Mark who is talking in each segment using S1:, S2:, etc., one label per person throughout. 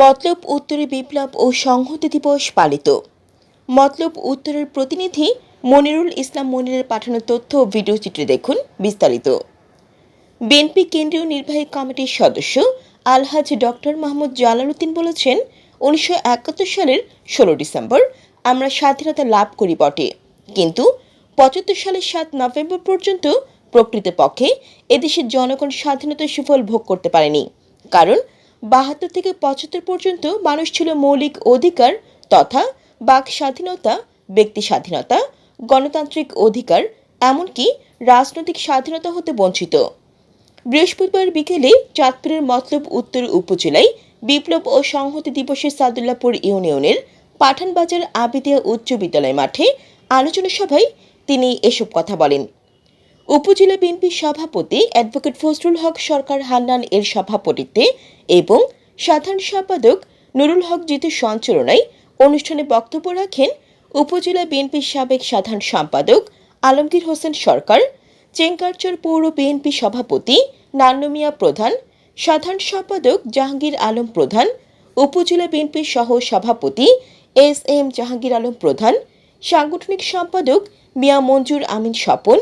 S1: মতলব উত্তরে বিপ্লব ও সংহতি দিবস পালিত। মতলব উত্তরের প্রতিনিধি মনিরুল ইসলাম মনিরের পাঠানো তথ্য ও ভিডিও চিত্রে দেখুন বিস্তারিত। বিএনপি কেন্দ্রীয় নির্বাহী কমিটির সদস্য আলহাজ ডক্টর মাহমুদ জালালউদ্দিন বলেছেন, উনিশশো একাত্তর সালের ষোলো ডিসেম্বর আমরা স্বাধীনতা লাভ করি বটে। কিন্তু পঁচাত্তর সালের সাত নভেম্বর পর্যন্ত প্রকৃতপক্ষে এদেশের জনগণ স্বাধীনতার সুফল ভোগ করতে পারেনি। কারণ বাহাত্তর থেকে পঁচাত্তর পর্যন্ত মানুষ ছিল মৌলিক অধিকার তথা বাক স্বাধীনতা, ব্যক্তি স্বাধীনতা, গণতান্ত্রিক অধিকার, এমনকি রাজনৈতিক স্বাধীনতা হতে বঞ্চিত। বৃহস্পতিবার বিকেলে চাঁদপুরের মতলব উত্তর উপজেলায় বিপ্লব ও সংহতি দিবসে সাদুল্লাপুর ইউনিয়নের পাঠানবাজার আবিদিয়া উচ্চ বিদ্যালয় মাঠে আলোচনা সভায় তিনি এসব কথা বলেন। উপজেলা বিএনপির সভাপতি অ্যাডভোকেট ফজলুল হক সরকার হান্নান এর সভাপতিত্বে এবং সাধারণ সম্পাদক নুরুল হক জিতুর সঞ্চালনায় অনুষ্ঠানে বক্তব্য রাখেন উপজেলা বিএনপির সাবেক সাধারণ সম্পাদক আলমগীর হোসেন সরকার চেঙ্কারচর পৌর বিএনপি সভাপতি নান্নমিয়া প্রধান, সাধারণ সম্পাদক জাহাঙ্গীর আলম প্রধান, উপজেলা বিএনপির সহ সভাপতি এস এম জাহাঙ্গীর আলম প্রধান, সাংগঠনিক সম্পাদক মিয়া মঞ্জুর আমিন স্বপন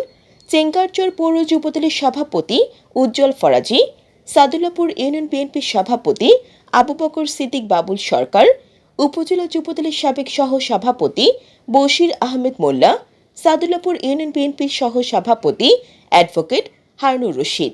S1: চেঙ্গারচর পৌর যুবদলের সভাপতি উজ্জ্বল ফরাজি, সাদুল্লাপুর ইউনিয়ন বিএনপির সভাপতি আবু বকর সিদ্দিক বাবুল সরকার, উপজেলা যুবদলের সাবেক সহ সভাপতি বশির আহমেদ মোল্লা, সাদুল্লাপুর ইউনিয়ন বিএনপির সহ সভাপতি অ্যাডভোকেট হারনুর রশিদ।